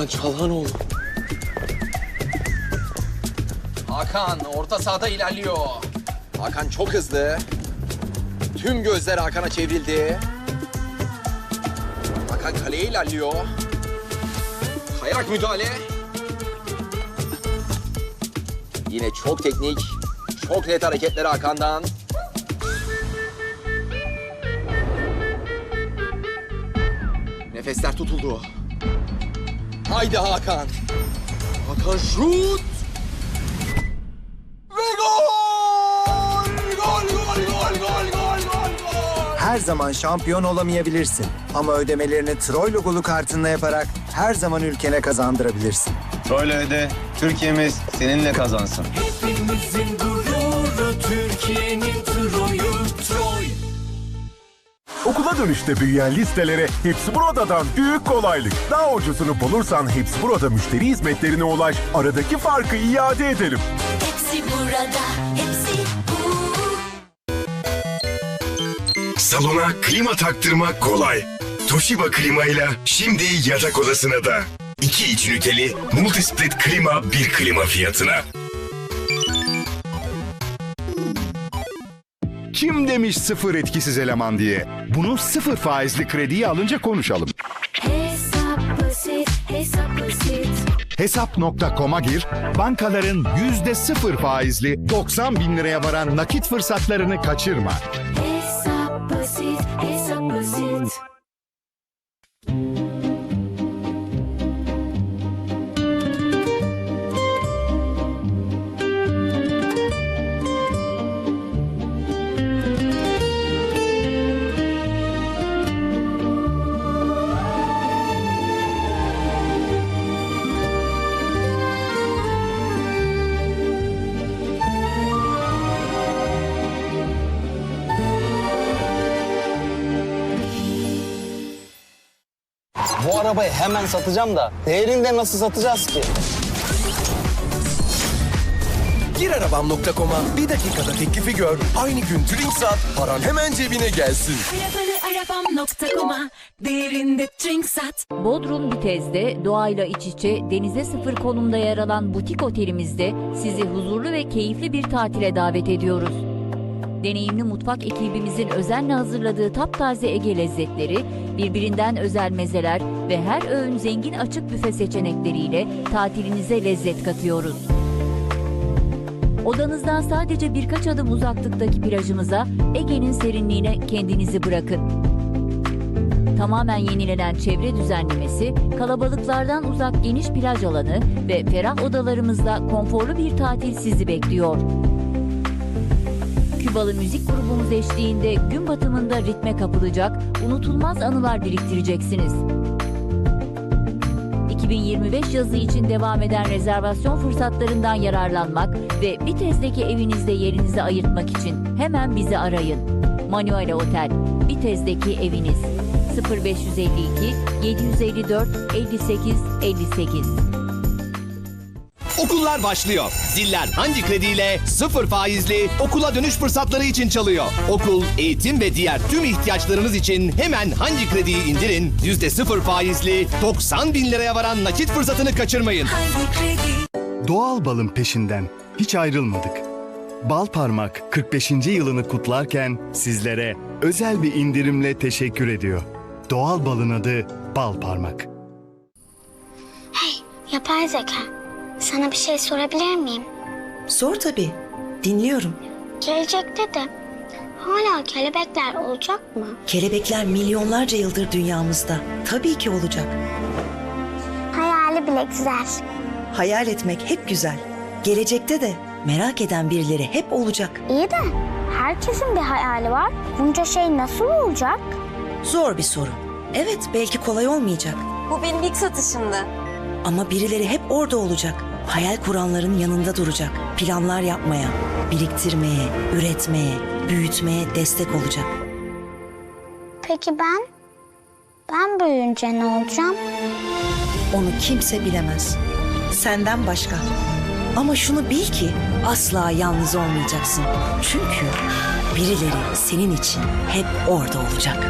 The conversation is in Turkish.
Hakan Çalhanoğlu. Hakan orta sahada ilerliyor. Hakan çok hızlı. Tüm gözler Hakan'a çevrildi. Hakan kaleye ilerliyor. Kayarak müdahale. Yine çok teknik, çok net hareketler Hakan'dan. Nefesler tutuldu. Haydi Hakan. Hakan şut. Ve gol! Gol, gol, gol, gol, gol, gol, gol! Her zaman şampiyon olamayabilirsin. Ama ödemelerini Troy logolu kartınla yaparak her zaman ülkene kazandırabilirsin. Troy'la öde, Türkiye'miz seninle kazansın. Hepimizin gururu Türkiye'nin. Okula dönüşte büyüyen listelere Hepsi Burada'dan büyük kolaylık. Daha ucuzunu bulursan Hepsi Burada müşteri hizmetlerine ulaş. Aradaki farkı iade edelim. Hepsi burada, hepsi bu. Salona klima taktırmak kolay. Toshiba klimayla şimdi yatak odasına da. İki iç üniteli Multisplit klima bir klima fiyatına. Kim demiş sıfır etkisiz eleman diye? Bunu sıfır faizli krediye alınca konuşalım. Hesap basit, hesap basit. Hesap.com'a gir, bankaların yüzde sıfır faizli 90 bin liraya varan nakit fırsatlarını kaçırma. Hesap Bu arabayı hemen satacağım da değerinde nasıl satacağız ki? Gir arabam.com'a bir dakikada teklifi gör. Aynı gün trink sat, paran hemen cebine gelsin. Arabanı arabam.com'a değerinde drink sat. Bodrum Bitez'de doğayla iç içe denize sıfır konumda yer alan butik otelimizde sizi huzurlu ve keyifli bir tatile davet ediyoruz. Deneyimli mutfak ekibimizin özenle hazırladığı taptaze Ege lezzetleri, birbirinden özel mezeler ve her öğün zengin açık büfe seçenekleriyle tatilinize lezzet katıyoruz. Odanızdan sadece birkaç adım uzaklıktaki plajımıza Ege'nin serinliğine kendinizi bırakın. Tamamen yenilenen çevre düzenlemesi, kalabalıklardan uzak geniş plaj alanı ve ferah odalarımızda konforlu bir tatil sizi bekliyor. Kübalı müzik grubumuz eşliğinde gün batımında ritme kapılacak, unutulmaz anılar biriktireceksiniz. 2025 yazı için devam eden rezervasyon fırsatlarından yararlanmak ve Bitez'deki evinizde yerinizi ayırtmak için hemen bizi arayın. Manuel Otel, Bitez'deki eviniz 0552 754 58 58 Okullar başlıyor. Ziller hangi krediyle sıfır faizli okula dönüş fırsatları için çalıyor. Okul, eğitim ve diğer tüm ihtiyaçlarınız için hemen hangi krediyi indirin. Yüzde sıfır faizli 90 bin liraya varan nakit fırsatını kaçırmayın. Doğal balın peşinden hiç ayrılmadık. Bal Parmak 45. yılını kutlarken sizlere özel bir indirimle teşekkür ediyor. Doğal balın adı Bal Parmak. Hey, yapay zeka. Sana bir şey sorabilir miyim? Sor tabii. Dinliyorum. Gelecekte de hala kelebekler olacak mı? Kelebekler milyonlarca yıldır dünyamızda. Tabii ki olacak. Hayali bile güzel. Hayal etmek hep güzel. Gelecekte de merak eden birileri hep olacak. İyi de herkesin bir hayali var. Bunca şey nasıl olacak? Zor bir soru. Evet belki kolay olmayacak. Bu benim ilk satışımdı. Ama birileri hep orada olacak. Hayal kuranların yanında duracak. Planlar yapmaya, biriktirmeye, üretmeye, büyütmeye destek olacak. Peki ben? Ben büyüyünce ne olacağım? Onu kimse bilemez. Senden başka. Ama şunu bil ki asla yalnız olmayacaksın. Çünkü birileri senin için hep orada olacak.